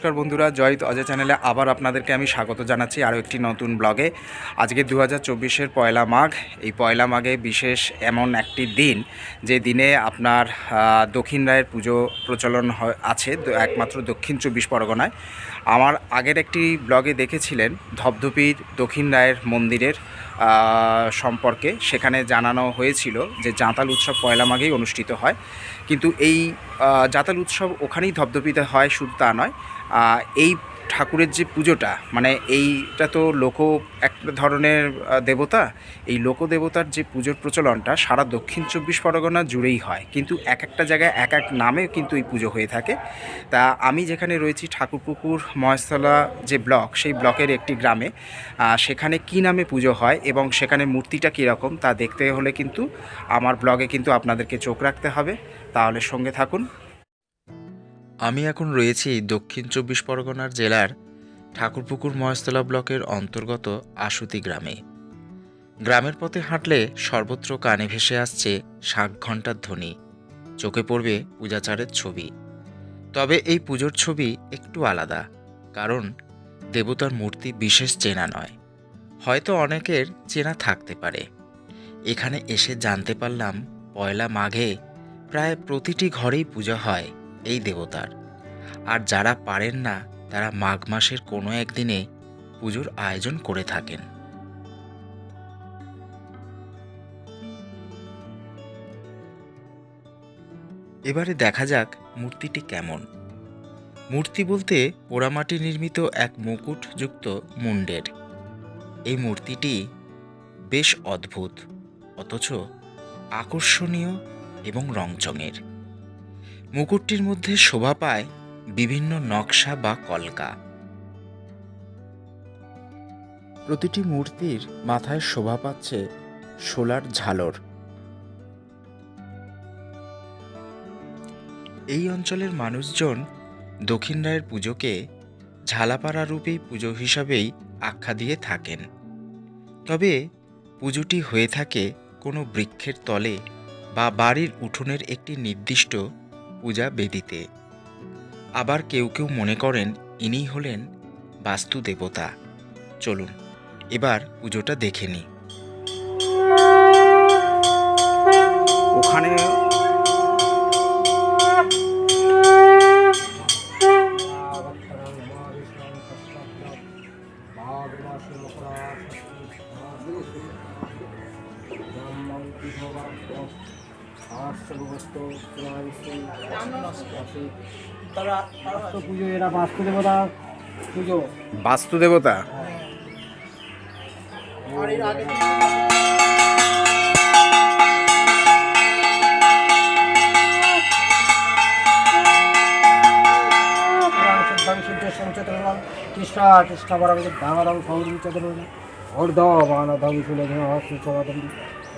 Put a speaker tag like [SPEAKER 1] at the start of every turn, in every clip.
[SPEAKER 1] নমস্কার বন্ধুরা, জয় অজয় চ্যানেলে আবার আপনাদেরকে আমি স্বাগত জানাচ্ছি আরও একটি নতুন ব্লগে। আজকে দু হাজার চব্বিশের পয়লা মাঘ, এই পয়লা মাঘে বিশেষ এমন একটি দিন যে দিনে আপনার দক্ষিণ রায়ের পুজো প্রচলন আছে একমাত্র দক্ষিণ চব্বিশ পরগনায়। আমার আগের একটি ব্লগে দেখেছিলেন ধপধপির দক্ষিণ রায়ের মন্দিরের সম্পর্কে সেখানে জানানো হয়েছিল যে জাঁতাল উৎসব পয়লা মাঘেই অনুষ্ঠিত হয়। কিন্তু এই জাঁতাল উৎসব ওখানেই ধপধপিতে হয়, শুধু তা নয়। এই ঠাকুরের যে পুজোটা মানে এইটা তো লোক এক ধরনের দেবতা, এই লোক দেবতার যে পুজোর প্রচলনটা সারা দক্ষিণ চব্বিশ পরগনা জুড়েই হয়। কিন্তু এক একটা জায়গায় এক এক নামে কিন্তু এই পুজো হয়ে থাকে। তা আমি যেখানে রয়েছি, ঠাকুরপুকুর, মহেশতলা যে ব্লক, সেই ব্লকের একটি গ্রামে সেখানে কি নামে পুজো হয় এবং সেখানে মূর্তিটা কীরকম তা দেখতে হলে কিন্তু আমার ব্লগে কিন্তু আপনাদেরকে চোখ রাখতে হবে। তাহলে সঙ্গে থাকুন।
[SPEAKER 2] আমি এখন রয়েছি দক্ষিণ চব্বিশ পরগনার জেলার ঠাকুরপুকুর মহেশতলা ব্লকের অন্তর্গত আশুতি গ্রামে। গ্রামের পথে হাঁটলে সর্বত্র কানে ভেসে আসছে শাঁখ ঘণ্টার ধ্বনি। চোখে পড়বে পূজাচারের ছবি। তবে এই পুজোর ছবি একটু আলাদা, কারণ দেবতার মূর্তি বিশেষ চেনা নয়। হয়তো অনেকের চেনা থাকতে পারে। এখানে এসে জানতে পারলাম, পয়লা মাঘে প্রায় প্রতিটি ঘরেই পূজা হয়। এই দেবতার। আর যারা পারেন না, তারা মাঘ মাসের কোনো একদিনে পুজোর আয়োজন করে থাকেন। এবারে দেখা যাক মূর্তিটি কেমন। মূর্তি বলতে পোড়ামাটি নির্মিত এক মুকুটযুক্ত মুন্ডের। এই মূর্তিটি বেশ অদ্ভুত, অথচ আকর্ষণীয় এবং রংচঙের। মুকুটটির মধ্যে শোভা পায় বিভিন্ন নকশা বা কলকা। প্রতিটি মূর্তির মাথায় শোভা পাচ্ছে সোলার ঝালর। এই অঞ্চলের মানুষজন দক্ষিণ রায়ের পুজোকে ঝালাপাড়া রূপেই পুজো হিসাবেই আখ্যা দিয়ে থাকেন। তবে পুজোটি হয়ে থাকে কোনো বৃক্ষের তলে বা বাড়ির উঠোনের একটি নির্দিষ্ট পূজা বেদিতে। আবার কেউ কেউ মনে করেন ইনি হলেন বাস্তু দেবতা। চলুন, এবার পুজোটা দেখে নিই।
[SPEAKER 1] ওখানে
[SPEAKER 3] পুজো এরা বাস্তু দেবতা পুজো
[SPEAKER 1] বাস্তু দেবতা
[SPEAKER 3] কৃষ্ণা কৃষ্ণ বরাবর দাঙাদাম সৌরিচন্দ্র অর্ধ বানধম কুলধ সুচবদম দেবং দৈবতং প্রজাপতি ভক্তাদি নিরাঞ্জন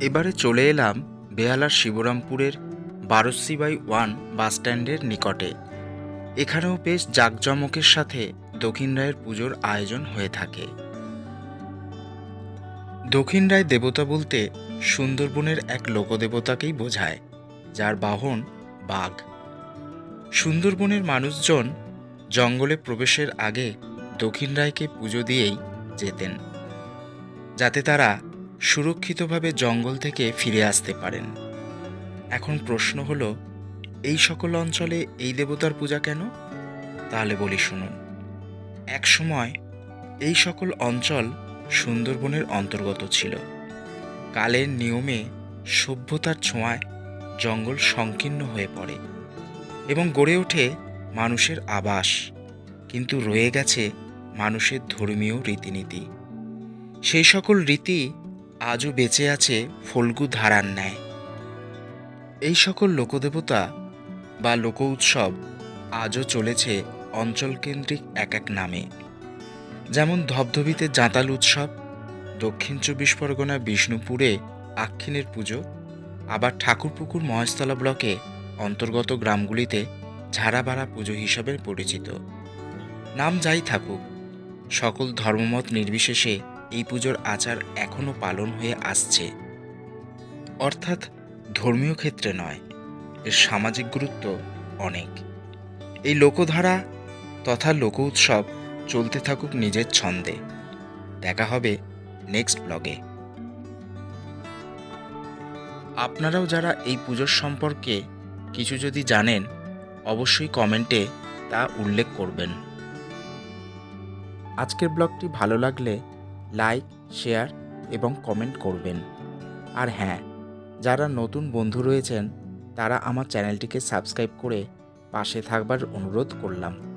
[SPEAKER 2] এবারে চলে এলাম বেহালার শিবরামপুরের বারোসি বাই ওয়ান বাসস্ট্যান্ডের নিকটে। এখানেও বেশ জাঁকজমকের সাথে দক্ষিণ রায়ের পুজোর আয়োজন হয়ে থাকে। দক্ষিণ রায় দেবতা বলতে সুন্দরবনের এক লোকদেবতাকেই বোঝায়, যার বাহন বাঘ। সুন্দরবনের মানুষজন জঙ্গলে প্রবেশের আগে দক্ষিণ রায়কে পুজো দিয়েই যেতেন। যাতে তারা সুরক্ষিতভাবে জঙ্গল থেকে ফিরে আসতে পারেন। এখন প্রশ্ন হলো, এই সকল অঞ্চলে এই দেবতার পূজা কেন? তাহলে বলি শুনুন। এক সময় এই সকল অঞ্চল সুন্দরবনের অন্তর্গত ছিল। কালের নিয়মে সভ্যতার ছোঁয়ায় জঙ্গল সংকীর্ণ হয়ে পড়ে এবং গড়ে ওঠে মানুষের আবাস। কিন্তু রয়ে গেছে মানুষের ধর্মীয় রীতিনীতি। সেই সকল রীতি আজও বেঁচে আছে ফল্গু ধারার ন্যায়। এই সকল লোকদেবতা বা লোক উৎসব আজও চলেছে অঞ্চলকেন্দ্রিক এক এক নামে। যেমন ধবধবিতে জাঁতাল উৎসব, দক্ষিণ চব্বিশ পরগনা বিষ্ণুপুরে আক্ষিণের পুজো, আবার ঠাকুরপুকুর মহেশতলা ব্লকে অন্তর্গত গ্রামগুলিতে ঝাড়াবাড়া পুজো হিসাবে পরিচিত। নাম যাই থাকুক, সকল ধর্মমত নির্বিশেষে এই পুজোর আচার এখনও পালন হয়ে আসছে। অর্থাৎ ধর্মীয় ক্ষেত্রে নয়, এর সামাজিক গুরুত্ব অনেক। এই লোকধারা তথা লোক উৎসব চলতে থাকুক নিজের ছন্দে। দেখা হবে নেক্সট ব্লগে। আপনারাও যারা এই পুজোর সম্পর্কে কিছু যদি জানেন, অবশ্যই কমেন্টে তা উল্লেখ করবেন। আজকের ব্লগটি ভালো লাগলে লাইক শেয়ার এবং কমেন্ট করবেন। আর হ্যাঁ যারা নতুন বন্ধু রয়েছেন, তারা আমার চ্যানেলটিকে সাবস্ক্রাইব করে পাশে থাকবার অনুরোধ করলাম।